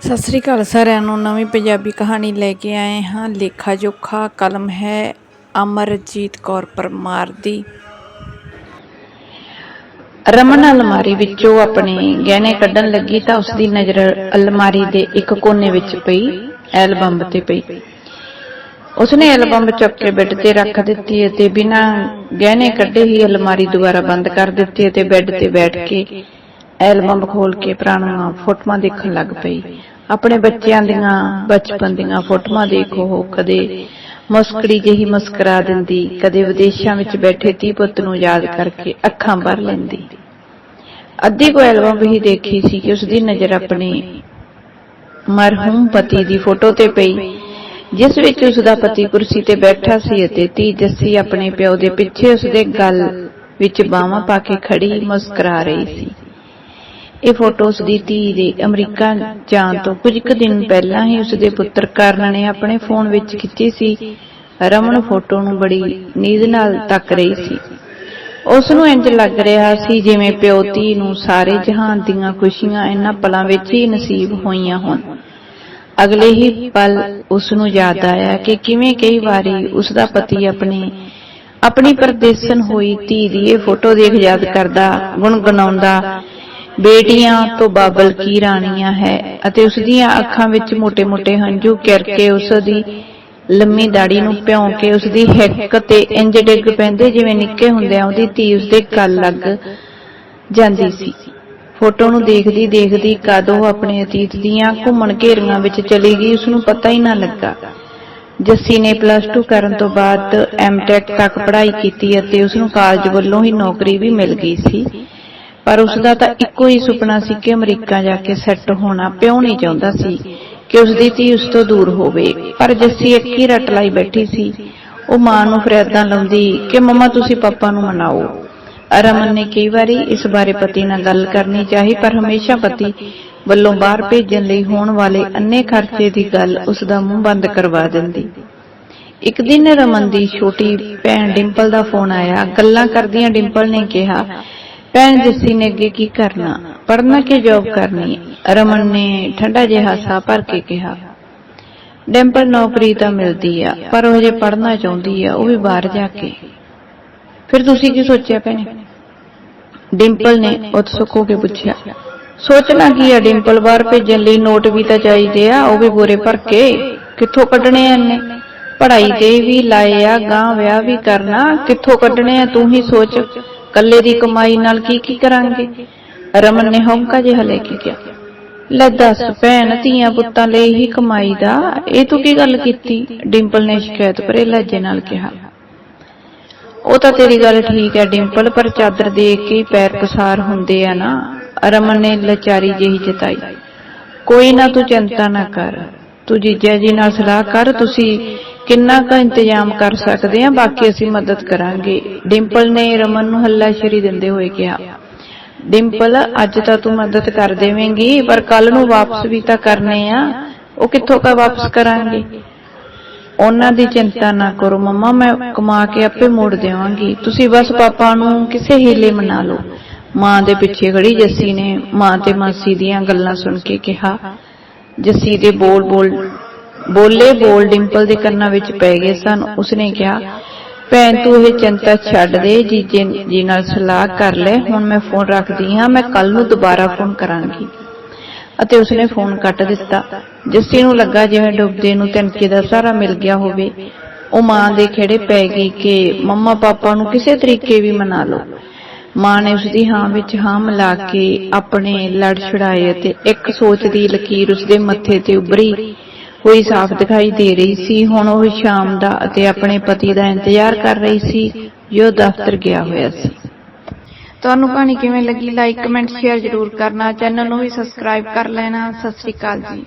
ਸਤਿ ਸ੍ਰੀ ਅਕਾਲ ਸਾਰਿਆਂ ਨੂੰ, ਨਵੀਂ ਪੰਜਾਬੀ ਕਹਾਣੀ ਲੈ ਕੇ ਆਏ ਹਾਂ। ਲੇਖਾ ਜੋਖਾ, ਕਲਮ ਹੈ ਅਮਰਜੀਤ ਕੌਰ ਪਰਮਾਰ ਦੀ। ਰਮਨ ਅਲਮਾਰੀ ਵਿੱਚੋਂ ਆਪਣੇ ਗਹਿਣੇ ਕੱਢਣ ਲੱਗੀ ਤਾਂ ਉਸ ਦੀ ਨਜ਼ਰ ਅਲਮਾਰੀ ਦੇ ਇੱਕ ਕੋਨੇ ਵਿੱਚ ਪਈ, ਐਲਬਮ ਤੇ ਪਈ। ਉਸਨੇ ਐਲਬਮ ਚੁੱਕ ਕੇ ਬੈੱਡ ਤੇ ਰੱਖ ਦਿੱਤੀ ਅਤੇ ਬਿਨਾਂ ਗਹਿਣੇ ਕੱਢੇ ਹੀ ਅਲਮਾਰੀ ਦੁਬਾਰਾ ਬੰਦ ਕਰ ਦਿੱਤੀ ਅਤੇ ਬੈੱਡ ਤੇ ਬੈਠ ਕੇ ਐਲਬਮ ਖੋਲ ਕੇ ਪੁਰਾਣੀਆਂ ਫੋਟੋਆਂ ਦੇਖਣ ਲੱਗ ਪਈ। ਆਪਣੇ ਬੱਚਿਆਂ ਦੀਆਂ, ਬਚਪਨ ਦੀਆਂ ਫੋਟੋਆਂ ਦੇਖੋ ਉਹ ਕਦੇ ਮੁਸਕੜੀ ਜਿਹੀ ਮੁਸਕਰਾ ਦਿੰਦੀ, ਕਦੇ ਵਿਦੇਸ਼ਾਂ ਵਿੱਚ ਬੈਠੇ ਧੀ ਪੁੱਤ ਨੂੰ ਯਾਦ ਕਰਕੇ ਅੱਖਾਂ ਭਰ ਲੈਂਦੀ। ਅੱਧੀ ਕੋ ਐਲਬਮ ਵੀ ਦੇਖੀ ਸੀ ਕਿ ਉਸ ਦੀ ਨਜ਼ਰ ਆਪਣੇ ਮਰਹੂਮ ਪਤੀ ਦੀ ਫੋਟੋ ਤੇ ਪਈ, ਜਿਸ ਵਿੱਚ ਉਸ ਦਾ ਪਤੀ ਕੁਰਸੀ ਤੇ ਬੈਠਾ ਸੀ ਅਤੇ ਧੀ ਜੱਸੀ ਆਪਣੇ ਪਿਓ ਦੇ ਪਿੱਛੇ ਉਸ ਦੇ ਗਲ ਵਿੱਚ ਬਾਹਾਂ ਪਾ ਕੇ ਖੜੀ ਮੁਸਕਰਾ ਰਹੀ ਸੀ। ਇਹ ਫੋਟੋ ਉਸ ਦੀ ਧੀ ਦੇ ਅਮਰੀਕਾ ਜਾਣ ਤੋਂ ਕੁਝ ਕੁ ਦਿਨ ਪਹਿਲਾਂ ਹੀ ਉਸ ਦੇ ਪੁੱਤਰ ਕਰਨ ਨੇ ਆਪਣੇ ਫੋਨ ਵਿੱਚ ਖਿੱਚੀ ਸੀ। ਰਮਨ ਫੋਟੋ ਨੂੰ ਬੜੀ ਨੀਂਦ ਨਾਲ ਤੱਕ ਰਹੀ ਸੀ। ਉਸ ਨੂੰ ਇੰਜ ਲੱਗ ਰਿਹਾ ਸੀ ਜਿਵੇਂ ਪਿਓ ਧੀ ਨੂੰ ਸਾਰੇ ਜਹਾਨ ਦੀਆਂ ਖੁਸ਼ੀਆਂ ਇਹਨਾਂ ਪਲਾਂ ਵਿੱਚ ਹੀ ਨਸੀਬ ਹੋਈਆਂ ਹੋਣ। ਅਗਲੇ ਹੀ ਪਲ ਉਸ ਨੂੰ ਯਾਦ ਆਇਆ ਕਿ ਕਿਵੇਂ ਕਈ ਵਾਰੀ ਉਸ ਦਾ ਪਤੀ ਆਪਣੀ ਆਪਣੀ ਪਰਦੇਸਨ ਹੋਈ ਧੀ ਦੀ ਇਹ ਫੋਟੋ ਦੇਖ ਯਾਦ ਕਰਦਾ, ਗੁਣਗੁਣਾਉਂਦਾ ਬੇਟੀਆਂ ਤੋਂ ਬਾਬਲ ਕੀ ਰਾਣੀਆਂ ਹੈ ਅਤੇ ਉਸ ਦੀਆਂ ਅੱਖਾਂ ਵਿੱਚ ਮੋٹے-ਮੋٹے ਹੰਝੂ ਕਰਕੇ ਉਸ ਦੀ ਲੰਮੀ ਦਾੜੀ ਨੂੰ ਭਿਉਂ ਕੇ ਉਸ ਦੀ ਹਿੱਕ ਤੇ ਇੰਜ ਡਿੱਗ ਪੈਂਦੇ ਜਿਵੇਂ ਨਿੱਕੇ ਹੁੰਦਿਆਂ ਉਹਦੀ ਧੀ ਉਸ ਦੇ ਕੰਨ ਲੱਗ ਜਾਂਦੀ ਸੀ। ਫੋਟੋ ਨੂੰ ਦੇਖਦੀ ਦੇਖਦੀ ਕਦੋਂ ਆਪਣੇ ਅਤੀਤ ਦੀਆਂ ਘੁੰਮਣ ਘੇਰੀਆਂ ਵਿੱਚ ਚਲੀ ਗਈ, ਉਸ ਨੂੰ ਪਤਾ ਹੀ ਨਾ ਲੱਗਾ। ਜੱਸੀ ਨੇ ਪਲੱਸ 2 ਕਰਨ ਤੋਂ ਬਾਅਦ ਐਮਟੈਕ ਤੱਕ ਪੜ੍ਹਾਈ ਕੀਤੀ ਅਤੇ ਉਸ ਨੂੰ ਕਾਲਜ ਵੱਲੋਂ ਹੀ ਨੌਕਰੀ ਵੀ ਮਿਲ ਗਈ ਸੀ। ਪਰ ਉਸ ਦਾ ਤਾਂ ਇੱਕੋ ਹੀ ਸੁਪਨਾ ਸੀ ਕਿ ਅਮਰੀਕਾ ਜਾ ਕੇ ਸੈੱਟ ਹੋਣਾ ਪਿਓ ਨਹੀਂ ਚਾਹੁੰਦਾ ਸੀ ਕਿ ਉਸ ਦੀ ਧੀ ਉਸ ਤੋਂ ਦੂਰ ਹੋਵੇ। ਪਰ ਜੱਸੀ ਇੱਕ ਹੀ ਰੱਟ ਲਾਈ ਬੈਠੀ ਸੀ। ਉਹ ਮਾਂ ਨੂੰ ਫਰਿਆਦਾਂ ਲਾਉਂਦੀ ਕਿ ਮਮਾ ਤੁਸੀਂ ਪਾਪਾ ਨੂੰ ਮਨਾਓ। ਰਮਨ ਨੇ ਕਈ ਵਾਰੀ ਇਸ ਬਾਰੇ ਪਤੀ ਨਾਲ ਗੱਲ ਕਰਨੀ ਚਾਹੀ ਪਰ ਹਮੇਸ਼ਾ ਪਤੀ ਵੱਲੋਂ ਬਾਹਰ ਭੇਜਣ ਲਈ ਹੋਣ ਵਾਲੇ ਅੰਨੇ ਖਰਚੇ ਦੀ ਗੱਲ ਉਸ ਦਾ ਮੂੰਹ ਬੰਦ ਕਰਵਾ ਦਿੰਦੀ। ਇੱਕ ਦਿਨ ਰਮਨ ਦੀ ਛੋਟੀ ਭੈਣ ਡਿੰਪਲ ਦਾ ਫੋਨ ਆਇਆ। ਗੱਲਾਂ ਕਰਦੀਆਂ ਡਿੰਪਲ ਨੇ ਕਿਹਾ ਭੈਣ ਜੱਸੀ ਨੇ ਅੱਗੇ ਕੀ ਕਰਨਾ? ਪੜ੍ਹਨਾ ਕਿ ਜੌਬ ਕਰਨੀ? ਰਮਨ ਨੇ ਠੰਡਾ ਜਿਹਾ ਸਾਹ ਭਰ ਕੇ ਕਿਹਾ, ਡਿੰਪਲ ਨੌਕਰੀ ਤਾਂ ਮਿਲਦੀ ਆ, ਪਰ ਉਹ ਜੇ ਪੜ੍ਹਨਾ ਚਾਹੁੰਦੀ ਆ, ਉਹ ਵੀ ਬਾਹਰ ਜਾ ਕੇ। ਫਿਰ ਤੁਸੀਂ ਕੀ ਸੋਚਿਆ ਭੈਣੇ? ਡਿੰਪਲ ਨੇ ਉਤਸੁਕ ਹੋ ਕੇ ਪੁੱਛਿਆ, ਸੋਚਣਾ ਕੀ ਆ? ਡਿੰਪਲ ਬਾਹਰ ਭੇਜਣ ਲਈ ਨੋਟ ਵੀ ਤਾਂ ਚਾਹੀਦੇ ਆ, ਉਹ ਵੀ ਬੋਰੇ ਭਰ ਕੇ। ਕਿੱਥੋਂ ਕੱਢਣੇ ਆ ਇਹਨੇ? ਪੜ੍ਹਾਈ ਤੇ ਵੀ ਲਾਏ ਆ ਗਾਂ ਵਿਆਹ ਵੀ ਕਰਨਾ, ਕਿੱਥੋਂ ਕੱਢਣੇ ਆ? ਤੂੰ ਹੀ ਸੋਚ। ਕੱਲੇ ਦੀ ਕਮਾਈ ਨਾਲ ਕੀ ਕੀ ਕਰਾਂਗੇ? ਰਮਨ ਨੇ ਹੌਂਕਾ ਜਿਹਾ ਲੈ ਕੇ ਕਿਹਾ, ਲੈ ਦੱਸ ਭੈਣ, ਧੀਆਂ ਪੁੱਤਾਂ ਲਈ ਹੀ ਕਮਾਈ ਦਾ। ਇਹ ਤੂੰ ਕੀ ਗੱਲ ਕੀਤੀ? ਡਿੰਪਲ ਨੇ ਸ਼ਿਕਾਇਤ ਭਰੇ ਲਹਿਜੇ ਨਾਲ ਕਿਹਾ, ਉਹ ਤਾਂ ਤੇਰੀ ਗੱਲ ਠੀਕ ਹੈ ਡਿੰਪਲ, ਪਰ ਚਾਦਰ ਦੇਖ ਕੇ ਪੈਰ ਪਸਾਰ ਹੁੰਦੇ ਆ ਨਾ। ਰਮਨ ਨੇ ਲਚਾਰੀ ਜਿਹੀ ਜਤਾਈ, ਕੋਈ ਨਾ ਤੂੰ ਚਿੰਤਾ ਨਾ ਕਰ। ਤੂੰ ਜੀਜਾ ਜੀ ਨਾਲ ਸਲਾਹ ਕਰ, ਤੁਸੀਂ ਕਿੰਨਾ ਕੁ ਇੰਤਜ਼ਾਮ ਕਰ ਸਕਦੇ ਆ ਬਾਕੀ ਅਸੀਂ ਮਦਦ ਕਰਾਂਗੇ। ਡਿੰਪਲ ਨੇ ਰਮਨ ਨੂੰ ਹੱਲਾਸ਼ੇਰੀ ਦਿੰਦੇ ਹੋਏ ਕਿਹਾ, ਡਿੰਪਲ, ਅੱਜ ਤਾਂ ਤੂੰ ਮਦਦ ਕਰ ਦੇਵੇਂਗੀ, ਪਰ ਕੱਲ ਨੂੰ ਵਾਪਸ ਵੀ ਤਾਂ ਕਰਨੇ ਆ। ਉਹ ਕਿੱਥੋਂ ਕਾ ਵਾਪਸ ਕਰਾਂਗੇ? ਉਹਨਾਂ ਦੀ ਚਿੰਤਾ ਨਾ ਕਰੋ ਮੰਮਾ, ਮੈਂ ਕਮਾ ਕੇ ਆਪੇ ਮੋੜ ਦੇਵਾਂਗੀ। ਤੁਸੀਂ ਬਸ ਪਾਪਾ ਨੂੰ ਕਿਸੇ ਹੀਲੇ ਮਨਾ ਲਓ। ਮਾਂ ਦੇ ਪਿੱਛੇ ਖੜੀ ਜੱਸੀ ਨੇ ਮਾਂ ਤੇ ਮਾਸੀ ਦੀਆਂ ਗੱਲਾਂ ਸੁਣ ਕੇ ਕਿਹਾ, ਜੱਸੀ ਦੇ ਬੋਲ ਬੋਲ ਬੋਲੇ ਬੋਲ ਡਿੰਪਲ ਦੇ ਕੰਨਾਂ ਵਿੱਚ ਪੈ ਗਏ ਸਨ। ਉਸਨੇ ਕਿਹਾ, ਭੈਣ, ਤੂੰ ਇਹ ਚਿੰਤਾ ਛੱਡ ਦੇ, ਜੀਜੇ ਜੀ ਨਾਲ ਸਲਾਹ ਕਰ ਲੈ। ਹੁਣ ਮੈਂ ਫੋਨ ਰੱਖਦੀ ਹਾਂ, ਮੈਂ ਕੱਲ ਨੂੰ ਦੁਬਾਰਾ ਫੋਨ ਕਰਾਂਗੀ। ਅਤੇ ਉਸਨੇ ਫੋਨ ਕੱਟ ਦਿੱਤਾ। ਜੱਸੀ ਨੂੰ ਲੱਗਾ ਜਿਵੇਂ ਡੁੱਬਦੇ ਨੂੰ ਤਿਨਕੇ ਦਾ ਸਹਾਰਾ ਮਿਲ ਗਿਆ ਹੋਵੇ। ਉਹ ਮਾਂ ਦੇ ਖੇੜੇ ਪੈ ਗਈ ਕਿ ਮੰਮਾ ਪਾਪਾ ਨੂੰ ਕਿਸੇ ਤਰੀਕੇ ਵੀ ਮਨਾ ਲਓ। ਮਾਂ ਨੇ ਉਸਦੀ ਹਾਂ ਵਿੱਚ ਹਾਂ ਮਿਲਾ ਕੇ ਆਪਣੇ ਲੜ ਛੜਾਏ ਅਤੇ ਇੱਕ ਸੋਚ ਦੀ ਲਕੀਰ ਉਸਦੇ ਮੱਥੇ ਤੇ ਉਭਰੀ। ਕੋਈ ਸਾਫ਼ ਦਿਖਾਈ ਦੇ ਰਹੀ ਸੀ। ਹੁਣ ਉਹ ਸ਼ਾਮ ਦਾ ਅਤੇ ਆਪਣੇ ਪਤੀ ਦਾ ਇੰਤਜ਼ਾਰ ਕਰ ਰਹੀ ਸੀ, ਜੋ ਦਫ਼ਤਰ ਗਿਆ ਹੋਇਆ ਸੀ। ਤੁਹਾਨੂੰ ਕਹਾਣੀ ਕਿਵੇਂ ਲੱਗੀ? ਲਾਈਕ ਕਮੈਂਟ ਸ਼ੇਅਰ ਜ਼ਰੂਰ ਕਰਨਾ। ਚੈਨਲ ਨੂੰ ਵੀ ਸਬਸਕ੍ਰਾਈਬ ਕਰ ਲੈਣਾ। ਸਤਿ ਸ਼੍ਰੀ ਅਕਾਲ ਜੀ।